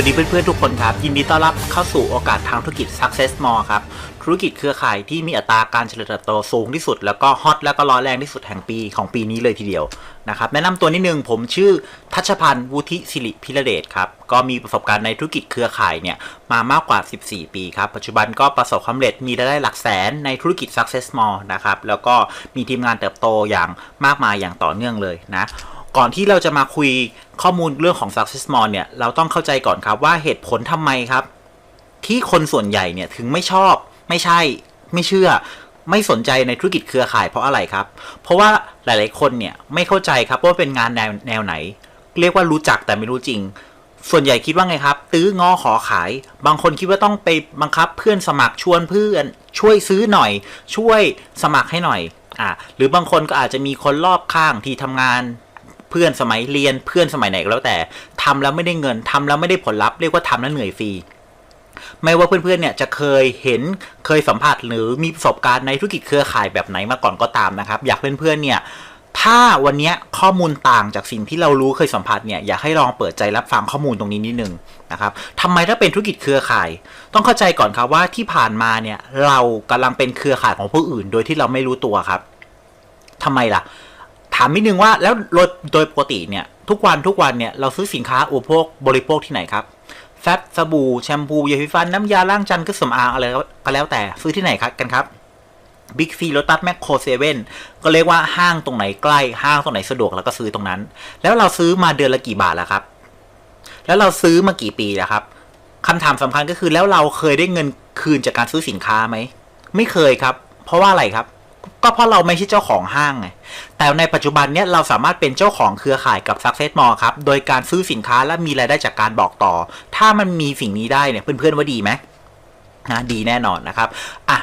วัสดีเพื่อนๆทุกคนครับ ยินดีต้อนรับเข้าสู่โอกาสทางธุรกิจ Success More ครับ ธุรกิจเครือข่ายที่มีอัตราการเจริญเติบโตสูงที่สุด แล้วก็ฮอตแล้วก็ร้อนแรงที่สุดแห่งปีของปีนี้เลยทีเดียวนะครับแนะนำตัวนิดนึงผมชื่อทัชพันธ์วุฒิศิริพิรเดชครับก็มีประสบการณ์ในธุรกิจเครือข่ายเนี่ยมามากกว่า 14 ปีครับ ปัจจุบันก็ประสบความสำเร็จมีรายได้หลักแสนในธุรกิจ Success More นะครับแล้วก็มีทีมงานเติบโตอย่างมากมายอย่างต่อเนื่องเลยนะ ก่อนที่เราจะมาคุยข้อมูลเรื่องของ Success More เนี่ย เราต้องเข้าใจก่อนครับว่าเหตุผลทำไมครับ ที่คนส่วนใหญ่เนี่ยถึงไม่ชอบ ไม่ใช่ ไม่เชื่อ ไม่สนใจในธุรกิจเครือข่ายเพราะอะไรครับ เพราะว่าหลาย ๆ คนเนี่ยไม่เข้าใจครับว่าเป็นงานแนวแนวไหน เรียกว่ารู้จักแต่ไม่รู้จริง ส่วนใหญ่คิดว่าไงครับ ตื้องอขอขาย บางคนคิดว่าต้องไปบังคับเพื่อนสมัครชวนเพื่อน ช่วยซื้อหน่อย ช่วยสมัครให้หน่อยอ่าหรือบางคนก็อาจจะมีคนรอบข้างที่ทำงาน เพื่อนสมัยเรียนเพื่อนสมัยไหนก็แล้วแต่ทำแล้วไม่ได้เงินทำแล้วไม่ได้ผลลัพธ์เรียกว่าทำแล้วเหนื่อยฟรีไม่ว่าเพื่อนๆ เนี่ยจะเคยเห็นเคยสัมผัสหรือมีประสบการณ์ในธุรกิจเครือข่ายแบบไหนมาก่อนก็ตามนะครับ อยากเพื่อนๆ เนี่ย ถ้าวันนี้ข้อมูลต่างจากสิ่งที่เรารู้เคยสัมผัสเนี่ยอยากให้ลองเปิดใจรับฟังข้อมูลตรงนี้นิดนึงนะครับทำไมถ้าเป็นธุรกิจเครือข่าย ต้องเข้าใจก่อนครับว่าที่ผ่านมาเนี่ยเรากำลังเป็นเครือข่ายของผู้อื่น โดยที่เราไม่รู้ตัวครับทำไมล่ะ ถามนิดนึงว่าแล้วโดยปกติเนี่ย ทุกวันทุกวันเนี่ยเราซื้อสินค้าอุปโภคบริโภคที่ไหนครับแฟตสบู่แชมพูยาสีฟันน้ำยาล้างจานเครื่องสำอางอะไรก็แล้วแต่ซื้อที่ไหนครับกันครับบิ๊กซีรถตัสแมคโครเซเว่นก็เรียกว่าห้างตรงไหนใกล้ห้างตรงไหนสะดวกแล้วก็ซื้อตรงนั้น แล้วเราซื้อมาเดือนละกี่บาทแล้วครับ แล้วเราซื้อมากี่ปีแล้วครับคำถามสำคัญก็คือแล้วเราเคยได้เงินคืนจากการซื้อสินค้าไหมไม่เคยครับ เพราะว่าอะไรครับ ก็เพราะเราไม่ใช่เจ้าของห้างไง แต่ในปัจจุบันเนี้ยเราสามารถเป็นเจ้าของเครือข่ายกับ Success Mall ครับ โดยการซื้อสินค้าและมีรายได้จากการบอกต่อ ถ้ามันมีสิ่งนี้ได้เนี่ยเพื่อนๆว่าดีไหมนะดีแน่นอนนะครับอะ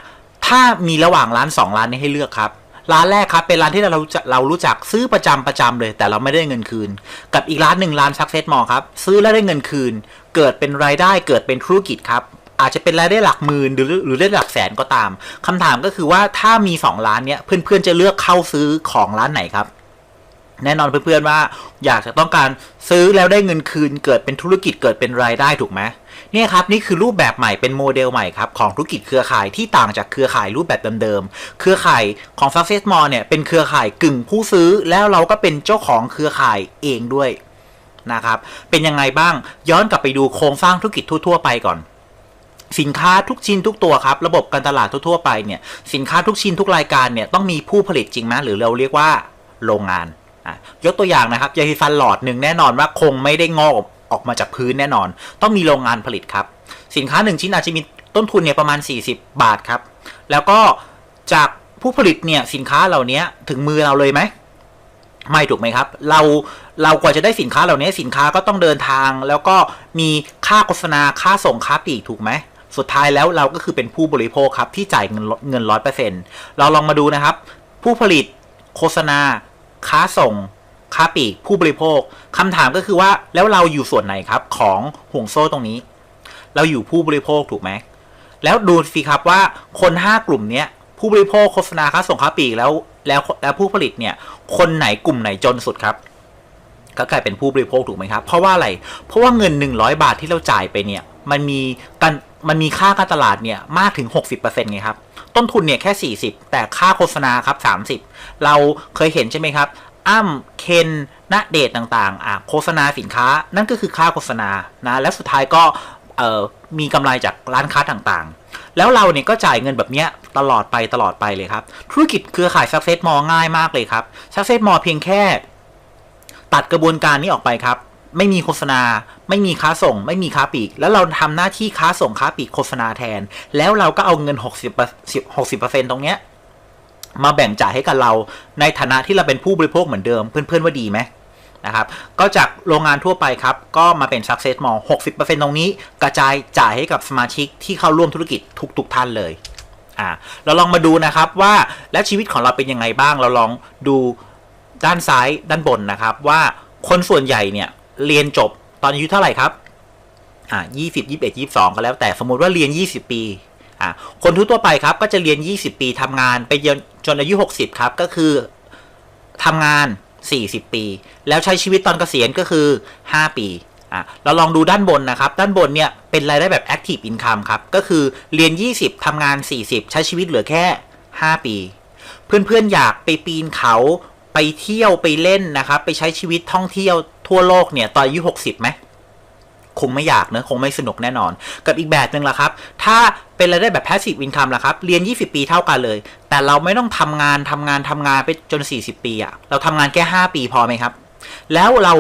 ถ้ามีระหว่างร้าน 2 ร้านนี้ให้เลือกครับ ร้านแรกครับเป็นร้านที่เราเรารู้จักซื้อประจำประจำเลย แต่เราไม่ได้เงินคืน กับอีกร้านหนึ่งร้าน Success Mall ครับ ซื้อแล้วได้เงินคืน เกิดเป็นรายได้เกิดเป็นธุรกิจครับ อาจจะเป็นรายได้หลักหมื่นหรือหรือได้หลักแสนก็ตามคำถามก็คือว่าถ้ามี2ร้านเนี้ยเพื่อนๆจะเลือกเข้าซื้อของร้านไหนครับ แน่นอนเพื่อนๆว่า อยากจะต้องการซื้อแล้วได้เงินคืนเกิดเป็นธุรกิจเกิดเป็นรายได้ถูกไหมเนี่ยครับนี่คือรูปแบบใหม่เป็นโมเดลใหม่ครับของธุรกิจเครือข่ายที่ต่างจากเครือข่ายรูปแบบเดิมๆ เครือข่ายของ Success Mall เนี่ยเป็นเครือข่ายกึ่งผู้ซื้อแล้วเราก็เป็นเจ้าของเครือข่ายเองด้วยนะครับ เป็นยังไงบ้างย้อนกลับไปดูโครงสร้างธุรกิจทั่ว ๆ ไปก่อน สินค้าทุกชิ้นทุกตัวครับ ระบบการตลาดทั่วไปเนี่ยสินค้าทุกชิ้นทุกรายการเนี่ยต้องมีผู้ผลิตจริงไหมหรือเราเรียกว่าโรงงานอะยกตัวอย่างนะครับยาสีฟันหลอดหนึ่งแน่นอนว่าคงไม่ได้งอกออกมาจากพื้นแน่นอน ต้องมีโรงงานผลิตครับ สินค้าหนึ่งชิ้นอาจจะมีต้นทุนเนี่ยประมาณ 40 บาทครับ แล้วก็จากผู้ผลิตเนี่ยสินค้าเหล่านี้ถึงมือเราเลยไหมไม่ถูกไหมครับ เราเรากว่าจะได้สินค้าเหล่านี้สินค้าก็ต้องเดินทาง แล้วก็มีค่าโฆษณาค่าส่งค่าปลีกถูกไหม สุดท้ายแล้วเราก็คือเป็นผู้บริโภคครับ ที่จ่ายเงินเงินร้อยเปอร์เซ็นต์เราลองมาดูนะครับ ผู้ผลิต โฆษณา ค้าส่ง ค้าปลีก ผู้บริโภคคำถามก็คือว่าแล้วเราอยู่ส่วนไหนครับของห่วงโซ่ตรงนี้ เราอยู่ผู้บริโภคถูกไหมแล้วดูสิครับว่าคนห้ากลุ่มเนี้ยผู้บริโภคโฆษณาค้าส่งค้าปลีกแล้วแล้วแล้วผู้ผลิตเนี่ยคนไหนกลุ่มไหนจนสุดครับก็กลายเป็นผู้บริโภคถูกไหมครับ เพราะว่าอะไร เพราะว่าเงิน 100 บาทที่เราจ่ายไปเนี่ย มันมีการ มันมีค่าการตลาดเนี่ยมากถึง 60%ไงครับ ต้นทุนเนี่ยแค่ 40 แต่ค่าโฆษณาครับ 30 เราเคยเห็นใช่ไหมครับ อ้ำเคนณเดทต่างๆอะโฆษณาสินค้านั่นก็คือค่าโฆษณานะและสุดท้ายก็มีกำไรจากร้านค้าต่างๆ แล้วเราเนี่ยก็จ่ายเงินแบบเนี้ยตลอดไปตลอดไปเลยครับ ธุรกิจเครือข่าย Success Mall ง่ายมากเลยครับ Success Mall เพียงแค่ ตัดกระบวนการนี้ออกไปครับ ไม่มีโฆษณา ไม่มีค้าส่ง ไม่มีค้าปลีก แล้วเราทำหน้าที่ค้าส่งค้าปลีกโฆษณาแทน แล้วเราก็เอาเงิน 60 60%ตรงเนี้ยมาแบ่งจ่ายให้กับเราในฐานะที่เราเป็นผู้บริโภคเหมือนเดิมเพื่อนๆว่าดีไหมนะครับก็จากโรงงานทั่วไปครับ ก็มาเป็น success mall 60%ตรงนี้กระจายจ่ายให้กับสมาชิกที่เข้าร่วมธุรกิจทุกๆท่านเลยอ่าเราลองมาดูนะครับว่าและชีวิตของเราเป็นยังไงบ้างเราลองดูด้านซ้ายด้านบนนะครับ ว่าคนส่วนใหญ่เนี่ย เรียนจบตอนอายุเท่าไหร่ครับอ่ายี่สิบยี่สิบเอ็ดยี่สิบสองก็แล้วแต่สมมติว่าเรียนยี่สิบปีอ่าคนทั่วไปครับก็จะเรียนยี่สิบปีทำงานไปจนอายุหกสิบครับก็คือทำงานสี่สิบปี แล้วใช้ชีวิตตอนเกษียณก็คือห้าปีอะเราลองดูด้านบนนะครับ ด้านบนเนี่ยเป็นรายได้แบบ active income ครับ ก็คือเรียน 20ทำงาน 40 ใช้ชีวิตเหลือแค่ 5 ปี เพื่อนๆอยากไปปีนเขาไปเที่ยวไปเล่นนะครับ ไปใช้ชีวิตท่องเที่ยว ทั่วโลกเนี่ยตอนอายุ60ไหมคงไม่อยากเนะคงไม่สนุกแน่นอน กับอีกแบบหนึ่งละครับ ถ้าเป็นรายได้แบบ passive income ละครับ เรียน 20 ปีเท่ากันเลย แต่เราไม่ต้องทำงานทำงานทำงานไปจน 40 ปีอะเราทำงานแค่ 5 ปีพอไหมครับ แล้วเรา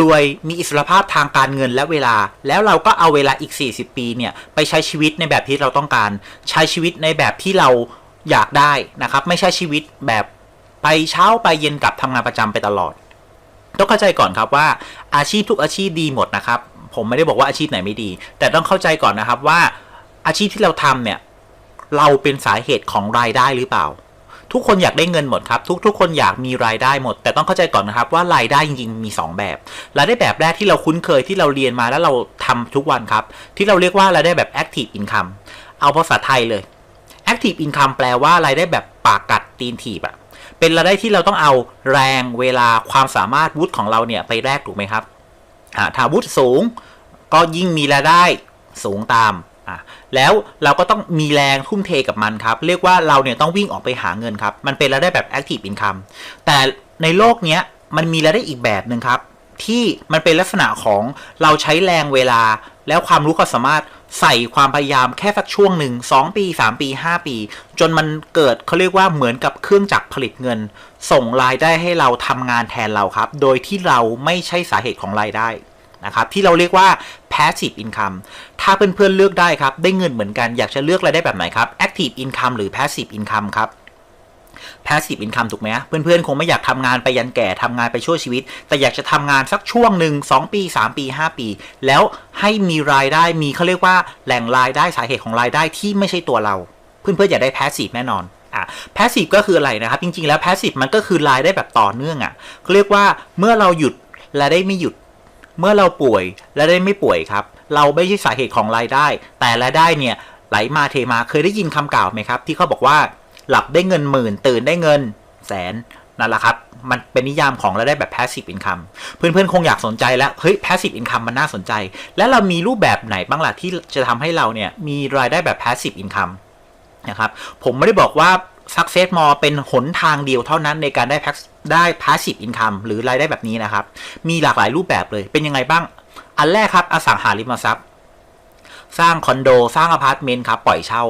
รวยมีอิสรภาพทางการเงินและเวลา แล้วเราก็เอาเวลาอีก 40 ปีเนี่ยไปใช้ชีวิตในแบบที่เราต้องการ ใช้ชีวิตในแบบที่เราอยากได้นะครับ ไม่ใช่ชีวิตแบบไปเช้าไปเย็นกลับทำงานประจำไปตลอด ต้องเข้าใจก่อนครับว่าอาชีพทุกอาชีพดีหมดนะครับ ผมไม่ได้บอกว่าอาชีพไหนไม่ดี แต่ต้องเข้าใจก่อนนะครับว่าอาชีพที่เราทำเนี่ยเราเป็นสาเหตุของรายได้หรือเปล่า ทุกคนอยากได้เงินหมดครับ ทุกทุกคนอยากมีรายได้หมด แต่ต้องเข้าใจก่อนนะครับว่ารายได้จริงๆมี 2 แบบรายได้แบบแรกที่เราคุ้นเคยที่เราเรียนมาแล้วเราทำทุกวันครับ ที่เราเรียกว่ารายได้แบบ active income เอาภาษาไทยเลย active income แปลว่ารายได้แบบปากกัดตีนถีบอะ เป็นรายได้ที่เราต้องเอาแรงเวลาความสามารถวุฒิของเราเนี่ยไปแลกถูกไหมครับถ้าวุฒิสูงก็ยิ่งมีรายได้สูงตามแล้วเราก็ต้องมีแรงทุ่มเทกับมันครับ เรียกว่าเราเนี่ยต้องวิ่งออกไปหาเงินครับ มันเป็นรายได้แบบ active income แต่ในโลกเนี้ยมันมีรายได้อีกแบบหนึ่งครับ ที่มันเป็นลักษณะของเราใช้แรงเวลา แล้วความรู้ความสามารถใส่ความพยายามแค่สักช่วงหนึ่ง2ปี3ปี5ปี จนมันเกิดเขาเรียกว่าเหมือนกับเครื่องจักรผลิตเงิน ส่งรายได้ให้เราทำงานแทนเราครับ โดยที่เราไม่ใช่สาเหตุของรายได้นะครับที่เราเรียกว่า passive income ถ้าเพื่อนๆเลือกได้ครับ ได้เงินเหมือนกันอยากจะเลือกรายได้แบบไหนครับ active income หรือ passive income ครับ passive income ถูกไหมเพื่อนๆ คงไม่อยากทำงานไปยันแก่ทำงานไปชั่วชีวิต แต่อยากจะทำงานสักช่วงหนึ่ง2 ปี 3 ปี 5 ปี แล้วให้มีรายได้มีเขาเรียกว่าแหล่งรายได้สาเหตุของรายได้ที่ไม่ใช่ตัวเรา เพื่อนๆ อยากได้ passive แน่นอนอะ passive ก็คืออะไรนะครับ จริงๆ แล้ว passive มันก็คือรายได้แบบต่อเนื่องอะเขาเรียกว่าเมื่อเราหยุดรายได้ไม่หยุด เมื่อเราป่วยและได้ไม่ป่วยครับเราไม่ใช่สาเหตุของรายได้ แต่รายได้เนี่ยไหลมาเทมาเคยได้ยินคำกล่าวไหมครับ ที่เขาบอกว่า หลับได้เงินหมื่น ตื่นได้เงินแสนนั่นแหละครับ มันเป็นนิยามของรายได้แบบ passive income เพื่อนๆ คงอยากสนใจแล้ว เฮ้ย passive income มันน่าสนใจ แล้วเรามีรูปแบบไหนบ้างล่ะที่จะทำให้เราเนี่ย มีรายได้แบบ passive income นะครับ ผมไม่ได้บอกว่า success more เป็นหนทางเดียวเท่านั้นในการได้ได้ passive income หรือรายได้แบบนี้นะครับ มีหลากหลายรูปแบบเลย เป็นยังไงบ้าง อันแรกครับ อสังหาริมทรัพย์ สร้างคอนโด สร้างอพาร์ตเมนต์ครับ ปล่อยเช่า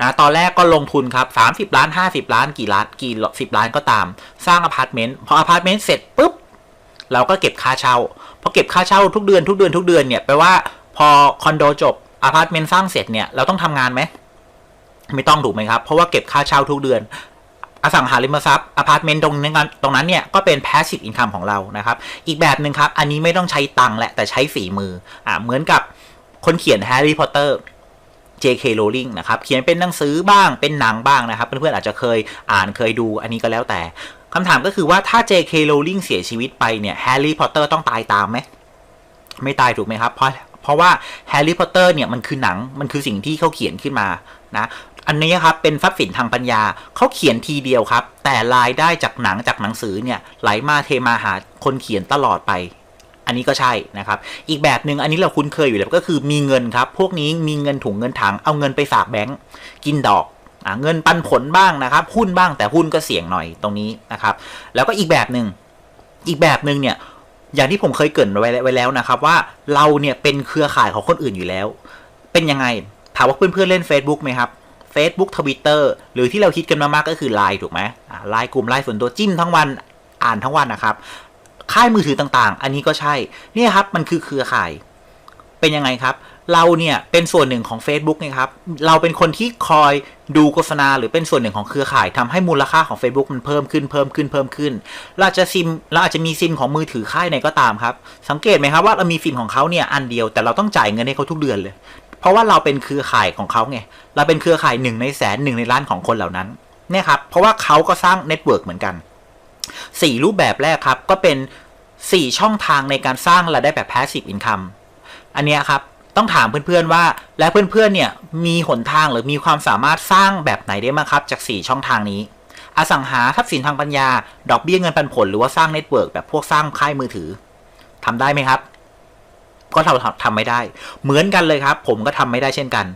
นะตอนแรกก็ลงทุนครับ 30 ล้าน 50 ล้านกี่ล้านกี่สิบล้านก็ตาม สร้างอพาร์ตเมนต์พออพาร์ตเมนต์เสร็จปุ๊บเราก็เก็บค่าเช่าพอเก็บค่าเช่าทุกเดือนทุกเดือนทุกเดือนเนี่ยแปลว่าพอคอนโดจบอพาร์ตเมนต์สร้างเสร็จเนี่ยเราต้องทำงานไหมไม่ต้องถูกไหมครับ เพราะว่าเก็บค่าเช่าทุกเดือน อสังหาริมทรัพย์อพาร์ตเมนต์ตรงนั้นตรงนั้นเนี่ยก็เป็น passive income ของเรานะครับ อีกแบบหนึ่งครับ อันนี้ไม่ต้องใช้ตังค์แหละแต่ใช้ฝีมืออ่าเหมือนกับคนเขียนแฮร์รี่พอตเตอร์ J.K. Rowling นะครับเขียนเป็นหนังสือบ้างเป็นหนังบ้างนะครับ เพื่อนๆอาจจะเคยอ่านเคยดูอันนี้ก็แล้วแต่คำถามก็คือว่าถ้า J.K. Rowling เสียชีวิตไปเนี่ยแฮร์รี่พอตเตอร์ต้องตายตามไหมไม่ตายถูกไหมครับ เพราะเพราะว่าแฮร์รี่พอตเตอร์เนี่ยมันคือหนังมันคือสิ่งที่เขาเขียนขึ้นมานะอันนี้ครับเป็นทรัพย์สินทางปัญญาเขาเขียนทีเดียวครับ แต่รายได้จากหนังจากหนังสือเนี่ยไหลมาเทมาหาคนเขียนตลอดไป อันนี้ก็ใช่นะครับ อีกแบบหนึ่งอันนี้เราคุ้นเคยอยู่แล้วก็คือมีเงินครับ พวกนี้มีเงินถุงเงินถังเอาเงินไปฝากแบงก์กินดอกอเงินปันผลบ้างนะครับหุ้นบ้างแต่หุ้นก็เสี่ยงหน่อยตรงนี้นะครับ แล้วก็อีกแบบหนึ่งอีกแบบหนึ่งเนี่ยอย่างที่ผมเคยเกริ่นไว้ไว้แล้วนะครับ ว่าเราเนี่ยเป็นเครือข่ายของคนอื่นอยู่แล้ว เป็นยังไงถามว่าเพื่อนๆเล่น Facebook ไหมครับ Facebook Twitter หรือที่เราคิดกันมามากก็คือ Line ถูกไหมไลน์กลุ่มไลน์ส่วนตัวจิ้มทั้งวันอ่านทั้งวันนะครับ ค่ายมือถือต่างๆ อันนี้ก็ใช่ เนี่ยครับมันคือเครือข่าย เป็นยังไงครับ เราเนี่ยเป็นส่วนหนึ่งของ Facebook ไงครับ เราเป็นคนที่คอยดูโฆษณาหรือเป็นส่วนหนึ่งของเครือข่ายทำให้มูลค่าของ Facebook มันเพิ่มขึ้นเพิ่มขึ้นเพิ่มขึ้น เราจะซิมเราอาจจะมีซิมของมือถือค่ายไหนก็ตามครับ สังเกตไหมครับว่าเรามีซิมของเขาเนี่ยอันเดียวแต่เราต้องจ่ายเงินให้เขาทุกเดือนเลย เพราะว่าเราเป็นเครือข่ายของเขาไง เราเป็นเครือข่ายหนึ่งในแสนหนึ่งในล้านของคนเหล่านั้นเนี่ยครับ เพราะว่าเขาก็สร้างเน็ตเวิร์กเหมือนกัน สี่รูปแบบแรกครับ ก็เป็น 4 ช่องทางในการสร้างรายได้แบบ passive income อันนี้ครับ ต้องถามเพื่อนๆว่า แล้วเพื่อนๆเนี่ยมีหนทางหรือมีความสามารถสร้างแบบไหนได้บ้างครับ จาก 4 ช่องทางนี้ อสังหาทรัพย์สินทางปัญญา ดอกเบี้ยเงินปันผล หรือว่าสร้างเน็ตเวิร์กแบบพวกสร้างค่ายมือถือทำได้ไหมครับ ก็เราทำไม่ได้ เหมือนกันเลยครับ ผมก็ทำไม่ได้เช่นกัน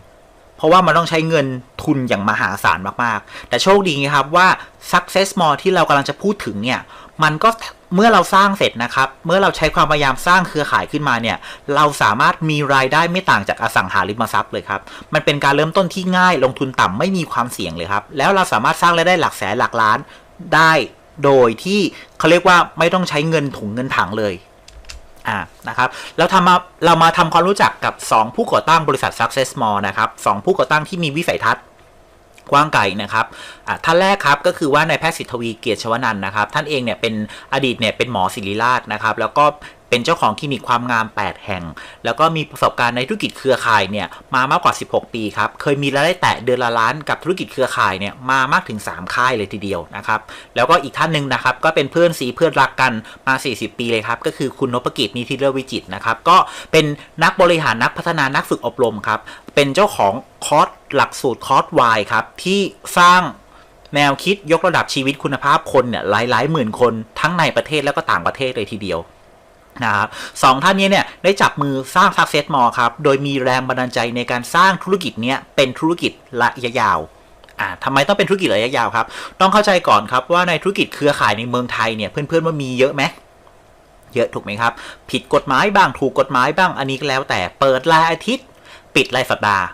เพราะว่ามันต้องใช้เงินทุนอย่างมหาศาลมากๆ แต่โชคดีครับว่า success more ที่เรากำลังจะพูดถึงเนี่ยมันก็เมื่อเราสร้างเสร็จนะครับ เมื่อเราใช้ความพยายามสร้างเครือข่ายขึ้นมาเนี่ย เราสามารถมีรายได้ไม่ต่างจากอสังหาริมทรัพย์เลยครับ มันเป็นการเริ่มต้นที่ง่าย ลงทุนต่ำไม่มีความเสี่ยงเลยครับ แล้วเราสามารถสร้างรายได้หลักแสนหลักล้านได้ โดยที่เขาเรียกว่าไม่ต้องใช้เงินถุงเงินถังเลย อ่านะครับแล้วทำมาเรามาทำความรู้จักกับ 2 ผู้ก่อตั้งบริษัท Success Mall นะครับสผู้ก่อตั้งที่มีวิสัยทัศน์กว้างไกลนะครับท่านแรกครับก็คือว่านายแพทย์สิทธวีเกียรติชวนันท์นะครับ ท่านเองเนี่ยเป็นอดีตเนี่ยเป็นหมอศิริราชนะครับ แล้วก็ เป็นเจ้าของคลินิกความงาม 8 แห่ง แล้วก็มีประสบการณ์ในธุรกิจเครือข่ายเนี่ยมามากกว่า 16 ปีครับ เคยมีรายได้แตะเดือนละล้านกับธุรกิจเครือข่ายเนี่ยมามากถึง 3 ค่ายเลยทีเดียวนะครับ แล้วก็อีกท่านหนึ่งนะครับก็เป็นเพื่อนสีเพื่อนรักกันมา 40 ปีเลยครับ ก็คือคุณนพกิจนิติเลวิจิตนะครับ ก็เป็นนักบริหารนักพัฒนานักฝึกอบรมครับ เป็นเจ้าของคอร์สหลักสูตรคอร์สวายครับที่สร้างแนวคิดยกระดับชีวิตคุณภาพคนเนี่ยหลายหลายหมื่นคนทั้งในประเทศแล้วก็ต่างประเทศเลยทีเดียว นะครับสองท่านนี้เนี่ยได้จับมือสร้าง Success Mall ครับ โดยมีแรงบันดาลใจในการสร้างธุรกิจเนี้ยเป็นธุรกิจระยะยาวอ่าทำไมต้องเป็นธุรกิจระยะยาวครับ ต้องเข้าใจก่อนครับว่าในธุรกิจเครือข่ายในเมืองไทยเนี่ยเพื่อนๆว่ามีเยอะไหมเยอะถูกไหมครับ ผิดกฎหมายบ้างถูกกฎหมายบ้างอันนี้ก็แล้วแต่เปิดรายอาทิตย์ ปิดรายสัปดาห์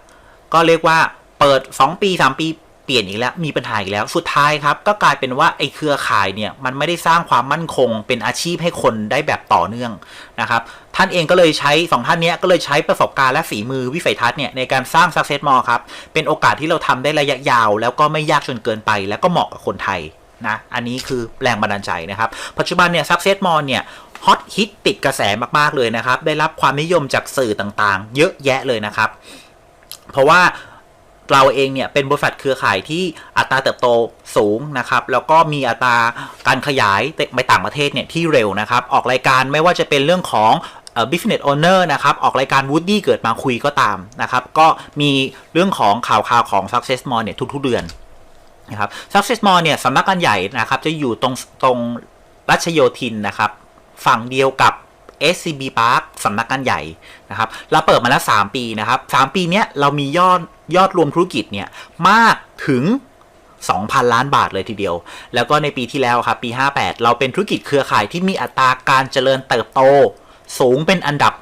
ก็เรียกว่าเปิด 2 ปี 3 ปี เปลี่ยนอีกแล้วมีปัญหาอีกแล้วสุดท้ายครับก็กลายเป็นว่าไอ้เครือข่ายเนี่ยมันไม่ได้สร้างความมั่นคง เป็นอาชีพให้คนได้แบบต่อเนื่องนะครับท่านเองก็เลยใช้สองท่านนี้ก็เลยใช้ประสบการณ์และฝีมือวิสัยทัศน์เนี่ยในการสร้าง Success Mall ครับเป็นโอกาสที่เราทำได้ระยะยาว แล้วก็ไม่ยากจนเกินไป แล้วก็เหมาะกับคนไทยนะอันนี้คือแรงบันดาลใจนะครับปัจจุบันเนี่ย Success Mall เนี่ยฮอตฮิตติดกระแสมากๆเลยนะครับได้รับความนิยมจากสื่อต่างๆ เยอะแยะเลยนะครับ เพราะว่า เราเองเนี่ยเป็นบริษัทเครือข่ายที่อัตราเติบโตสูงนะครับ แล้วก็มีอัตราการขยายไปต่างประเทศเนี่ยที่เร็วนะครับ ออกรายการไม่ว่าจะเป็นเรื่องของ business owner นะครับ ออกรายการ Woody เกิดมาคุยก็ตามนะครับ ก็มีเรื่องของข่าวข่าวของ Success Mall เนี่ยทุกๆเดือนนะครับ Success Mall เนี่ยสำนักงานใหญ่นะครับ จะอยู่ตรงตรงรัชโยธินนะครับ ฝั่งเดียวกับ SCB Park สำนักงานใหญ่นะครับเราเปิดมาแล้ว 3 ปีนะครับ 3 ปีนี้เรามียอดยอดรวมธุรกิจเนี่ยมากถึง 2,000 ล้านบาทเลยทีเดียว แล้วก็ในปีที่แล้วครับปี 58 เราเป็นธุรกิจเครือข่ายที่มีอัตราการเจริญเติบโต สูงเป็นอันดับ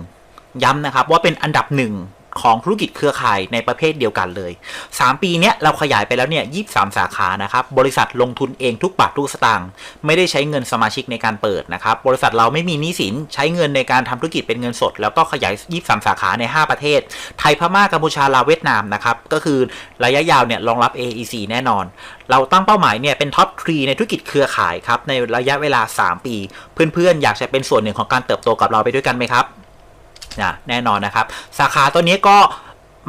1 ย้ำนะครับว่าเป็นอันดับ 1 ของธุรกิจเครือข่ายในประเภทเดียวกันเลย 3 ปีนี้เราขยายไปแล้วเนี่ย23สาขานะครับ บริษัทลงทุนเองทุกบาททุกสตางค์ ไม่ได้ใช้เงินสมาชิกในการเปิดนะครับ บริษัทเราไม่มีหนี้สิน ใช้เงินในการทำธุรกิจเป็นเงินสด แล้วก็ขยาย23สาขาใน 5 ประเทศ ไทย พม่า กัมพูชา ลาว เวียดนามนะครับ ก็คือระยะยาวเนี่ยรองรับ AEC แน่นอน เราตั้งเป้าหมายเนี่ยเป็นท็อปทรีในธุรกิจเครือข่ายครับ ในระยะเวลา 3 ปี เพื่อนๆ อยากจะเป็นส่วนหนึ่งของการเติบโตกับเราไปด้วยกันไหมครับ นะแน่นอนนะครับ สาขาตัวนี้ก็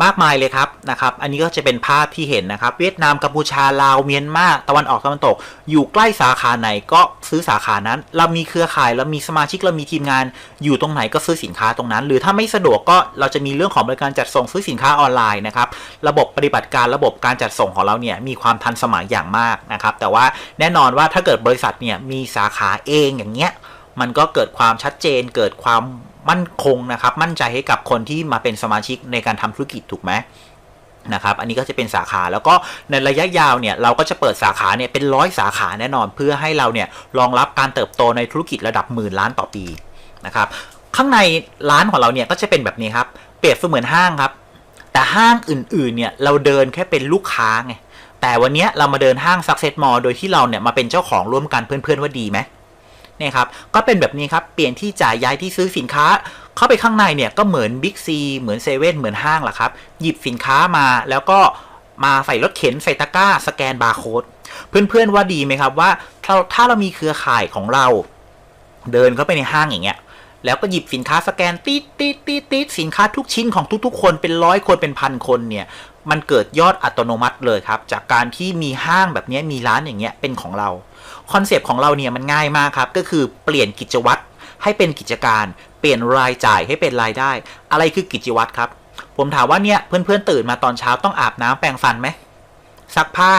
มากมายเลยครับนะครับ อันนี้ก็จะเป็นภาพที่เห็นนะครับ เวียดนามกัมพูชาลาวเมียนมาตะวันออกตะวันตก อยู่ใกล้สาขาไหนก็ซื้อสาขานั้น เรามีเครือข่ายเรามีสมาชิกเรามีทีมงาน อยู่ตรงไหนก็ซื้อสินค้าตรงนั้น หรือถ้าไม่สะดวกก็เราจะมีเรื่องของบริการจัดส่งซื้อสินค้าออนไลน์นะครับ ระบบปฏิบัติการระบบการจัดส่งของเราเนี่ยมีความทันสมัยอย่างมากนะครับ แต่ว่าแน่นอนว่าถ้าเกิดบริษัทเนี่ยมีสาขาเองอย่างเงี้ยมันก็เกิดความชัดเจนเกิดความ มั่นคงนะครับ มั่นใจให้กับคนที่มาเป็นสมาชิกในการทำธุรกิจถูกไหมนะครับ อันนี้ก็จะเป็นสาขาแล้วก็ในระยะยาวเนี่ยเราก็จะเปิดสาขาเนี่ยเป็นร้อยสาขาแน่นอน เพื่อให้เราเนี่ยรองรับการเติบโตในธุรกิจระดับหมื่นล้านต่อปีนะครับ ข้างในร้านของเราเนี่ยก็จะเป็นแบบนี้ครับ เปรียบเสมือนห้างครับ แต่ห้างอื่นๆเนี่ยเราเดินแค่เป็นลูกค้าไงแต่วันนี้เรามาเดินห้าง Success Mall โดยที่เราเนี่ยมาเป็นเจ้าของร่วมกันเพื่อนๆว่าดีไหม นี่ครับก็เป็นแบบนี้ครับเปลี่ยนที่จ่ายย้ายที่ซื้อสินค้า เข้าไปข้างในเนี่ยก็เหมือนบิ๊กซีเหมือนเซเว่นเหมือนห้างแหละครับหยิบสินค้ามาแล้วก็มาใส่รถเข็นใส่ตะกร้า สแกนบาร์โค้ดเพื่อนๆว่าดีไหมครับว่าถ้าถ้าเรามีเครือข่ายของเราเดินเข้าไปในห้างอย่างเงี้ยแล้วก็หยิบสินค้าสแกนตีดตีดตีดตีดสินค้าทุกชิ้นของทุกๆ คนเป็นร้อยคนเป็นพันคนเนี่ยมันเกิดยอดอัตโนมัติเลยครับ จากการที่มีห้างแบบนี้มีร้านอย่างเงี้ยเป็นของเรา คอนเซปต์ของเราเนี่ยมันง่ายมากครับ ก็คือเปลี่ยนกิจวัตรให้เป็นกิจการเปลี่ยนรายจ่ายให้เป็นรายได้ อะไรคือกิจวัตรครับ ผมถามว่าเนี่ยเพื่อนๆตื่นมาตอนเช้าต้องอาบน้ำแปรงฟันไหมซักผ้า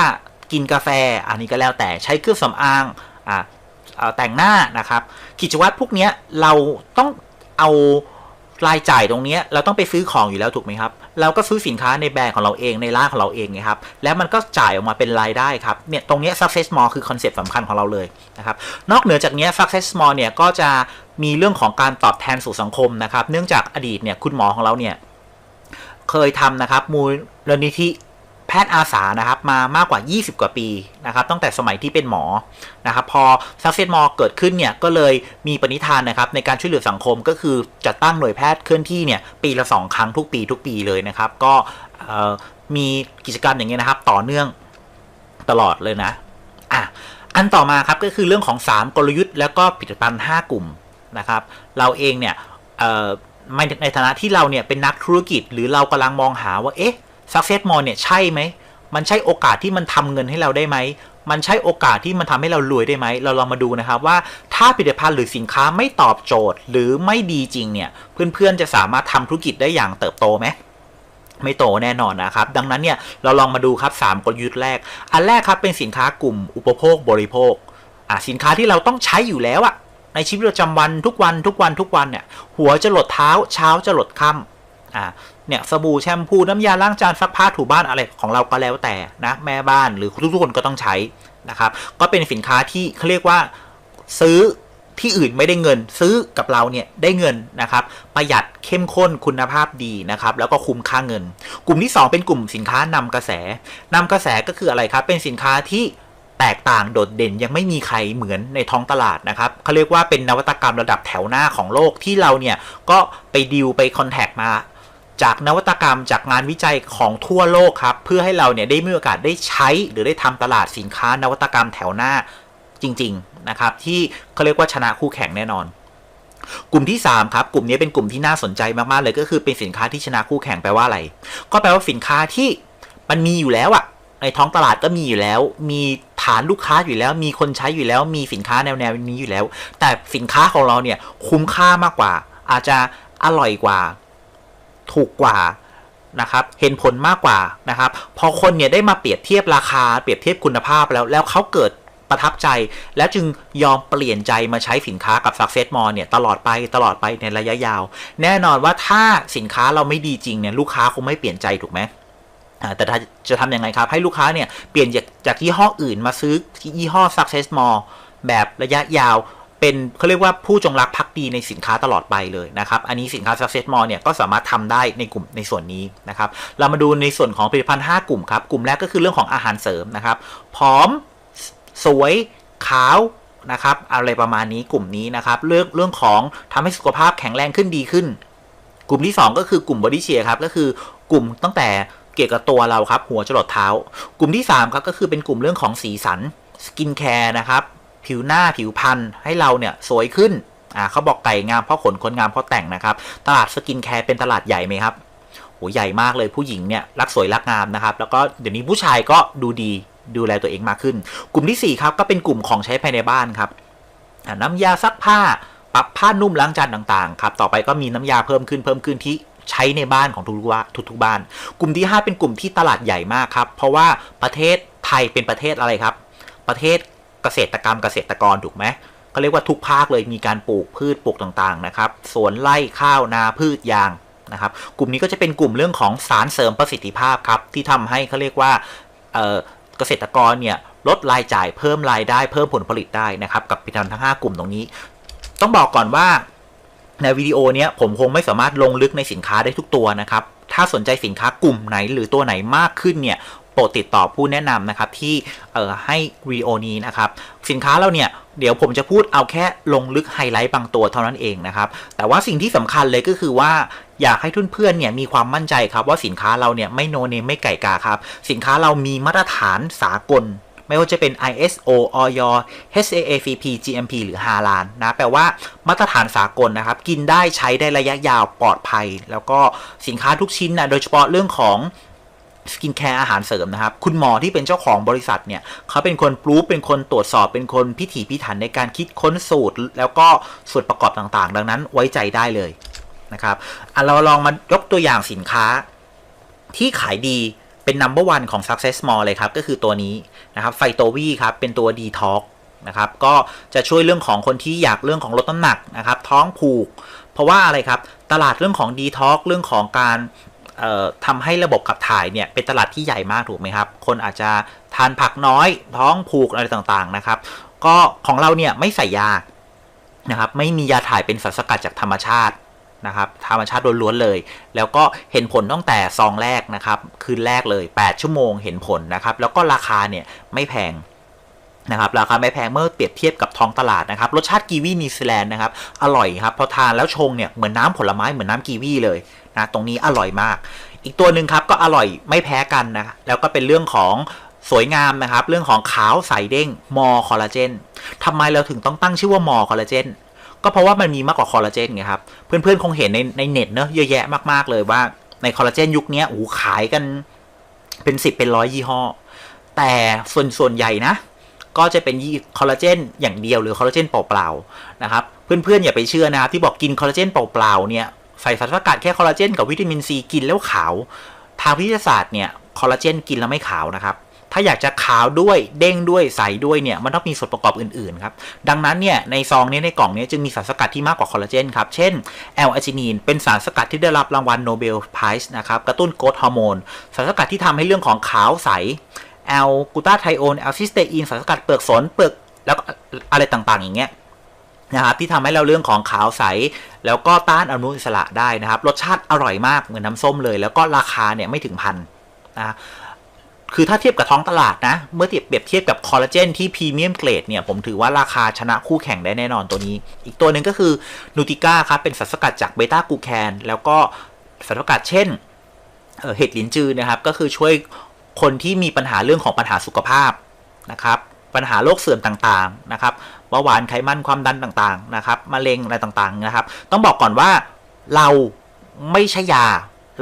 กินกาแฟ อันนี้ก็แล้วแต่ใช้เครื่องสำอางอ่าแต่งหน้านะครับ กิจวัตรพวกนี้เราต้องเอา รายจ่ายตรงนี้เราต้องไปซื้อของอยู่แล้วถูกไหมครับ เราก็ซื้อสินค้าในแบรนด์ของเราเองในร้านของเราเองไงครับ แล้วมันก็จ่ายออกมาเป็นรายได้ครับ เนี่ยตรงนี้ success mall คือคอนเซ็ปต์สำคัญของเราเลยนะครับ นอกเหนือจากนี้ success mall เนี่ยก็จะมีเรื่องของการตอบแทนสู่สังคมนะครับ เนื่องจากอดีตเนี่ยคุณหมอของเราเนี่ยเคยทำนะครับมูลนิธิ พทย์อาสานะครับมามากกว่า 20 กว่าปีนะครับตั้งแต่สมัยที่เป็นหมอนะครับพอ Success More เกิดขึ้นเนี่ยก็เลยมีปณิธานนะครับในการช่วยเหลือสังคมก็คือจัดตั้งหน่วยแพทย์เคลื่อนที่เนี่ยปีละ 2 ครั้งทุกปีทุกปีเลยนะครับ ก็มีกิจกรรมอย่างเงี้ยนะครับต่อเนื่องตลอดเลยนะอะอันต่อมาครับก็คือเรื่องของ 3 กลยุทธ์แล้วก็ผลิตภัณฑ์ 5 กลุ่มนะครับเราเองเนี่ยในฐานะที่เราเนี่ยเป็นนักธุรกิจหรือเรากำลังมองหาว่าเอ๊ะ Success More เนี่ยใช่ไหม มันใช่โอกาสที่มันทำเงินให้เราได้ไหม มันใช่โอกาสที่มันทำให้เรารวยได้ไหม เราลองมาดูนะครับว่าถ้าผลิตภัณฑ์หรือสินค้าไม่ตอบโจทย์หรือไม่ดีจริงเนี่ย เพื่อนๆจะสามารถทำธุรกิจได้อย่างเติบโตไหมไม่โตแน่นอนนะครับ ดังนั้นเนี่ยเราลองมาดูครับ 3 กลยุทธ์แรก อันแรกครับเป็นสินค้ากลุ่มอุปโภคบริโภคอ่าสินค้าที่เราต้องใช้อยู่แล้วอะในชีวิตประจำวันทุกวันทุกวันทุกวันเนี่ยหัวจะหลดเท้าเช้าจะหลดค่ำอ่า เนี่ยสบู่แชมพูน้ำยาล้างจานซักผ้าถูบ้านอะไรของเราก็แล้วแต่นะแม่บ้านหรือทุกๆคนก็ต้องใช้นะครับก็เป็นสินค้าที่เขาเรียกว่าซื้อที่อื่นไม่ได้เงินซื้อกับเราเนี่ยได้เงินนะครับประหยัดเข้มข้นคุณภาพดีนะครับแล้วก็คุ้มค่าเงิน กลุ่มที่ 2 เป็นกลุ่มสินค้านำกระแสนำกระแสก็คืออะไรครับเป็นสินค้าที่แตกต่างโดดเด่นยังไม่มีใครเหมือนในท้องตลาดนะครับเขาเรียกว่าเป็นนวัตกรรมระดับแถวหน้าของโลกที่เราเนี่ยก็ไปดิวไปคอนแทคมา จากนวัตกรรมจากงานวิจัยของทั่วโลกครับ เพื่อให้เราเนี่ยได้มีโอกาสได้ใช้หรือได้ทำตลาดสินค้านวัตกรรมแถวหน้าจริง ๆ นะครับ ที่เขาเรียกว่าชนะคู่แข่งแน่นอน กลุ่มที่ 3 ครับ กลุ่มนี้เป็นกลุ่มที่น่าสนใจมาก ๆ เลยก็คือเป็นสินค้าที่ชนะคู่แข่งแปลว่าอะไร ก็แปลว่าสินค้าที่มันมีอยู่แล้วอะในท้องตลาดก็มีอยู่แล้ว มีฐานลูกค้าอยู่แล้ว มีคนใช้อยู่แล้ว มีสินค้าแนวแนวนี้อยู่แล้ว แต่สินค้าของเราเนี่ยคุ้มค่ามากกว่า อาจจะอร่อยกว่า ถูกกว่านะครับเห็นผลมากกว่านะครับ พอคนเนี่ยได้มาเปรียบเทียบราคาเปรียบเทียบคุณภาพแล้วแล้วเขาเกิดประทับใจ แล้วจึงยอมเปลี่ยนใจมาใช้สินค้ากับ Success More เนี่ยตลอดไปตลอดไปในระยะยาว แน่นอนว่าถ้าสินค้าเราไม่ดีจริงเนี่ยลูกค้าคงไม่เปลี่ยนใจถูกไหมแต่จะทำยังไงครับ ให้ลูกค้าเนี่ยเปลี่ยนจากจากยี่ห้ออื่นมาซื้อยี่ห้อ Success More แบบระยะยาว เป็นเขาเรียกว่าผู้จงรักภักดีในสินค้าตลอดไปเลยนะครับ อันนี้สินค้า Success More เนี่ยก็สามารถทำได้ในกลุ่มในส่วนนี้นะครับ เรามาดูในส่วนของผลิตภัณฑ์ 5 กลุ่มครับ กลุ่มแรกก็คือเรื่องของอาหารเสริมนะครับผอม สวย ขาวนะครับ อะไรประมาณนี้กลุ่มนี้นะครับ เรื่องเรื่องของทำให้สุขภาพแข็งแรงขึ้นดีขึ้น กลุ่มที่ 2 ก็คือกลุ่มบอดี้เชียร์ครับ ก็คือกลุ่มตั้งแต่เกี่ยวกับตัวเราครับ หัวจรดเท้า กลุ่มที่3ครับก็คือเป็นกลุ่มเรื่องของสีสันสกินแคร์นะครับ ผิวหน้าผิวพรรณให้เราเนี่ยสวยขึ้นอ่าเขาบอกไก่งามเพราะขนคนงามเพราะแต่งนะครับ ตลาดสกินแคร์เป็นตลาดใหญ่ไหมครับโหใหญ่มากเลยผู้หญิงเนี่ยรักสวยรักงามนะครับ แล้วก็เดี๋ยวนี้ผู้ชายก็ดูดีดูแลตัวเองมากขึ้น กลุ่มที่ 4 ครับ ก็เป็นกลุ่มของใช้ภายในบ้านครับ น้ำยาซักผ้าปรับผ้านุ่มล้างจานต่าง ๆ ครับ ต่อไปก็มีน้ำยาเพิ่มขึ้นเพิ่มขึ้นที่ใช้ในบ้านของทุกๆทุกๆบ้าน กลุ่มที่ 5 เป็นกลุ่มที่ตลาดใหญ่มากครับ เพราะว่าประเทศไทยเป็นประเทศอะไรครับ ประเทศ เกษตรกรรมเกษตรกรถูกไหมเขาเรียกว่าทุกภาคเลยมีการปลูกพืชปลูกต่างๆนะครับสวนไร่ข้าวนาพืชยางนะครับ กลุ่มนี้ก็จะเป็นกลุ่มเรื่องของสารเสริมประสิทธิภาพครับที่ทำให้เขาเรียกว่าเกษตรกรเนี่ยลดรายจ่ายเพิ่มรายได้เพิ่มผลผลิตได้นะครับกับผลิตภัณฑ์ทั้ง 5 กลุ่มตรงนี้ ต้องบอกก่อนว่าในวิดีโอนี้ผมคงไม่สามารถลงลึกในสินค้าได้ทุกตัวนะครับ ถ้าสนใจสินค้ากลุ่มไหนหรือตัวไหนมากขึ้นเนี่ย โปรดติดต่อผู้แนะนำนะครับที่ให้วีโอนี้นะครับสินค้าเราเนี่ยเดี๋ยวผมจะพูดเอาแค่ลงลึกไฮไลท์บางตัวเท่านั้นเองนะครับ แต่ว่าสิ่งที่สำคัญเลยก็คือว่าอยากให้ทุนเพื่อนเนี่ยมีความมั่นใจครับว่าสินค้าเราเนี่ยไม่โนเนมไม่ไก่กาครับ สินค้าเรามีมาตรฐานสากล ไม่ว่าจะเป็น ISO OY HACCP GMP หรือฮาลานนะแปลว่ามาตรฐานสากลนะครับ กินได้ใช้ได้ระยะยาวปลอดภัย แล้วก็สินค้าทุกชิ้นนะโดยเฉพาะเรื่องของ สกินแคร์อาหารเสริมนะครับ คุณหมอที่เป็นเจ้าของบริษัทเนี่ยเขาเป็นคนปรูฟเป็นคนตรวจสอบเป็นคนพิถีพิถันในการคิดค้นสูตร แล้วก็ส่วนประกอบต่างๆ ดังนั้นไว้ใจได้เลยนะครับเราลองมายกตัวอย่างสินค้าที่ขายดีเป็น number one ของ Success More เลยครับ ก็คือตัวนี้นะครับไฟโตวีครับ เป็นตัว Detox นะครับ ก็จะช่วยเรื่องของคนที่อยากเรื่องของลดน้ำหนักนะครับ ท้องผูก เพราะว่าอะไรครับตตลาดเรื่องของดีท็อกเรื่องของการ ทำให้ระบบขับถ่ายเนี่ยเป็นตลาดที่ใหญ่มากถูกไหมครับ คนอาจจะทานผักน้อยท้องผูกอะไรต่างๆนะครับ ก็ของเราเนี่ยไม่ใส่ยานะครับไม่มียาถ่ายเป็นสารสกัดจากธรรมชาตินะครับธรรมชาติล้วนๆเลย แล้วก็เห็นผลตั้งแต่ซองแรกนะครับ คืนแรกเลย 8 ชั่วโมงเห็นผลนะครับ แล้วก็ราคาเนี่ยไม่แพง นะครับราคาไม่แพงเมื่อเปรียบเทียบกับท้องตลาดนะครับรสชาติกีวีนิวซีแลนด์นะครับอร่อยครับพอทานแล้วชงเนี่ยเหมือนน้าผลไม้เหมือนน้ำกีวีเลยนะตรงนี้อร่อยมาก อีกตัวหนึ่งครับก็อร่อยไม่แพ้กันนะแล้วก็เป็นเรื่องของสวยงามนะครับเรื่องของขาวใสเด้งมอคอลลาเจนทำไมเราถึงต้องตั้งชื่อว่ามอคอลลาเจนก็เพราะว่ามันมีมากกว่าคอลลาเจนไงครับเพื่อนๆคงเห็นในในเน็ตเนอะเยอะแยะมากๆเลยว่าในคอลลาเจนยุคนี้โอ้ขายกันเป็นสิบเป็นร้อยยี่ห้อ แต่ส่วนส่วนใหญ่นะ ก็จะเป็นคอลลาเจนอย่างเดียวหรือคอลลาเจนเปล่าๆนะครับเพื่อนๆ อย่าไปเชื่อนะครับที่บอกกินคอลลาเจนเปล่าๆเนี่ยใส่สารสกัดแค่คอลลาเจนกับวิตามินซีกินแล้วขาว ทางวิทยาศาสตร์เนี่ยคอลลาเจนกินแล้วไม่ขาวนะครับถ้าอยากจะขาวด้วยเด้งด้วยใสด้วยเนี่ยมันต้องมีส่วนประกอบอื่นๆครับดังนั้นเนี่ยในซองนี้ในกล่องนี้จึงมีสารสกัดที่มากกว่าคอลลาเจนครับ เช่นแอลอาจินีนเป็นสารสกัดที่ได้รับรางวัลโนเบลไพรส์นะครับกระตุ้นโกรทฮอร์โมนสารสกัดที่ทำให้เรื่องของขาวใส แอลกูตาไทโอนแอลซิสเตอีนสารสกัดเปลือกสนเปลือกแล้วอะไรต่างๆ อย่างเงี้ยนะครับที่ทำให้เราเรื่องของขาวใส แล้วก็ต้านอนุมูลอิสระได้นะครับ รสชาติอร่อยมากเหมือนน้ำส้มเลย แล้วก็ราคาเนี่ยไม่ถึงพันนะคือถ้าเทียบกับท้องตลาดนะ เมื่อเทียบเปรียบเทียบกับคอลลาเจนที่พรีเมียมเกรดเนี่ย ผมถือว่าราคาชนะคู่แข่งได้แน่นอนตัวนี้ อีกตัวหนึ่งก็คือนูติก้าครับ เป็นสารสกัดจากเบต้ากูแคน แล้วก็สารสกัดเช่นเห็ดหลินจือนะครับ ก็คือช่วย คนที่มีปัญหาเรื่องของปัญหาสุขภาพนะครับ ปัญหาโรคเสื่อมต่างๆนะครับเบาหวานไขมันความดันต่างๆนะครับมะเร็งอะไรต่างๆนะครับ ต้องบอกก่อนว่าเราไม่ใช่ยา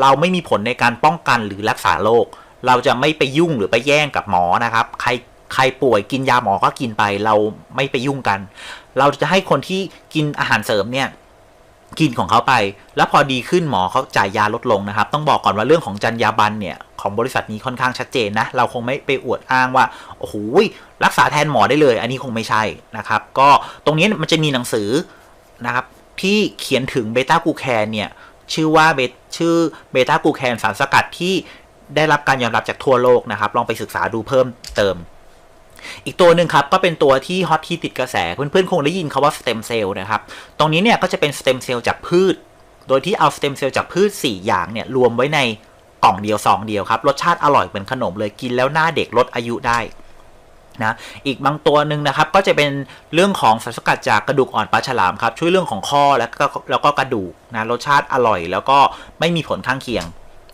เราไม่มีผลในการป้องกันหรือรักษาโรคเราจะไม่ไปยุ่งหรือไปแย่งกับหมอนะครับ ใครใครป่วยกินยาหมอก็กินไป เราไม่ไปยุ่งกัน เราจะให้คนที่กินอาหารเสริมเนี่ยกินของเขาไป แล้วพอดีขึ้นหมอเขาจ่ายยาลดลงนะครับ ต้องบอกก่อนว่าเรื่องของจรรยาบรรณเนี่ย ของบริษัทนี้ค่อนข้างชัดเจนนะ เราคงไม่ไปอวดอ้างว่า โอ้โหรักษาแทนหมอได้เลย อันนี้คงไม่ใช่นะครับ ก็ตรงนี้มันจะมีหนังสือนะครับที่เขียนถึงเบต้ากูแคนเนี่ยชื่อว่าเบชื่อเบต้ากูแคนสารสกัดที่ได้รับการยอมรับจากทั่วโลกนะครับ ลองไปศึกษาดูเพิ่มเติม อีกตัวหนึ่งครับ ก็เป็นตัวที่ฮอตที่ติดกระแส เพื่อนๆ คงได้ยินคาว่าสเต็มเซลล์นะครับ ตรงนี้เนี่ยก็จะเป็นสเต็มเซลล์จากพืช โดยที่เอาสเต็มเซลล์จากพืช 4 อย่างเนี่ยรวมไว้ใน กล่องเดียว2เดียวครับ รสชาติอร่อยเหมือนขนมเลยกินแล้วหน้าเด็กลดอายุได้นะอีกบางตัวหนึ่งนะครับก็จะเป็นเรื่องของสารสกัดจากกระดูกอ่อนปลาฉลามครับช่วยเรื่องของข้อแล้วก็แล้วก็กระดูกนะรสชาติอร่อย แล้วก็ไม่มีผลข้างเคียง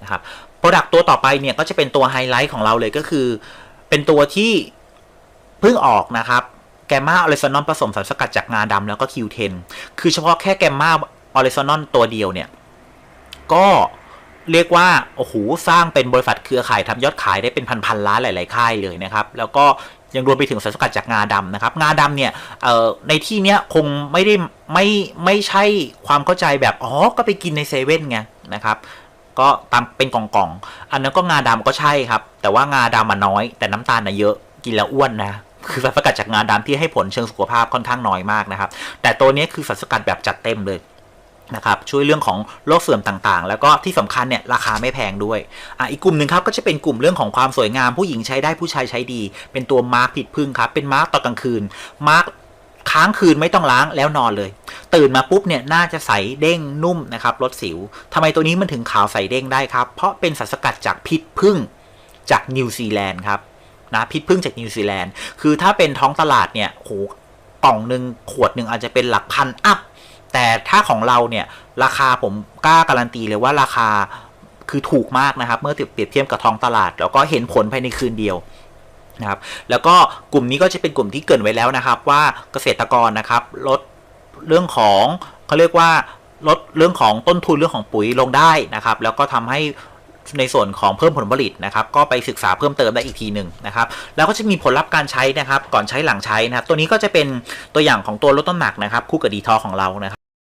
นะครับโปรดักต์ตัวต่อไปเนี่ยก็จะเป็นตัวไฮไลท์ของเราเลยก็คือ เป็นตัวที่เพิ่งออกนะครับแกมมาออริซานอลผสมสารสกัดจากงาดำแล้วก็คิวเทนคือเฉพาะแค่แกมมาออริซานอลตัวเดียวเนี่ยก็ เรียกว่าโอ้โหสร้างเป็นบริษัทเครือข่ายทำยอดขายได้เป็นพันๆล้านหลาย ๆ ค่ายเลยนะครับ แล้วก็ยังรวมไปถึงสารสกัดจากงาดำนะครับ งาดำเนี่ยในที่เนี้ยคงไม่ได้ไม่ไม่ใช่ความเข้าใจแบบ อ๋อ ก็ไปกินในเซเว่นไงนะครับก็ตามเป็นกล่องๆ อันนั้นก็งาดำก็ใช่ครับ แต่ว่างาดำมันน้อย แต่น้ำตาลน่ะเยอะ กินแล้วอ้วนนะ คือสารสกัดจากงาดำที่ให้ผลเชิงสุขภาพค่อนข้างน้อยมากนะครับ แต่ตัวนี้คือสารสกัดแบบจัดเต็มเลย นะครับช่วยเรื่องของโรคเสื่อมต่างๆ แล้วก็ที่สำคัญเนี่ยราคาไม่แพงด้วยอะอีกกลุ่มหนึ่งครับก็จะเป็นกลุ่มเรื่องของความสวยงามผู้หญิงใช้ได้ผู้ชายใช้ดี เป็นตัวมาร์กผิดพึ่งครับ เป็นมาร์กตอนกลางคืนมาร์กค้างคืนไม่ต้องล้างแล้วนอนเลย ตื่นมาปุ๊บเนี่ยน่าจะใสเด้งนุ่มนะครับลดสิวทำไมตัวนี้มันถึงขาวใสเด้งได้ครับ เพราะเป็นสารสกัดจากพิษพึ่งจากนิวซีแลนด์ครับนะพิษพึ่งจากนิวซีแลนด์คือถ้าเป็นท้องตลาดเนี่ยโหกล่องหนึ่งขวดหนึ่งอาจจะเป็นหลักพันอัพ แต่ถ้าของเราเนี่ยราคาผมกล้าการันตีเลยว่าราคาคือถูกมากนะครับ เมื่อเปรียบเทียบกับท้องตลาด แล้วก็เห็นผลภายในคืนเดียวนะครับ แล้วก็กลุ่มนี้ก็จะเป็นกลุ่มที่เกินไว้แล้วนะครับ ว่าเกษตรกรนะครับลดเรื่องของเขาเรียกว่าลดเรื่องของต้นทุนเรื่องของปุ๋ยลงได้นะครับ แล้วก็ทำให้ในส่วนของเพิ่มผลผลิตนะครับ ก็ไปศึกษาเพิ่มเติมได้อีกทีหนึ่งนะครับ แล้วก็จะมีผลลัพธ์การใช้นะครับ ก่อนใช้หลังใช้นะครับ ตัวนี้ก็จะเป็นตัวอย่างของตัวลดต้นหนักนะครับ คู่กับดีทอของเรานะครับ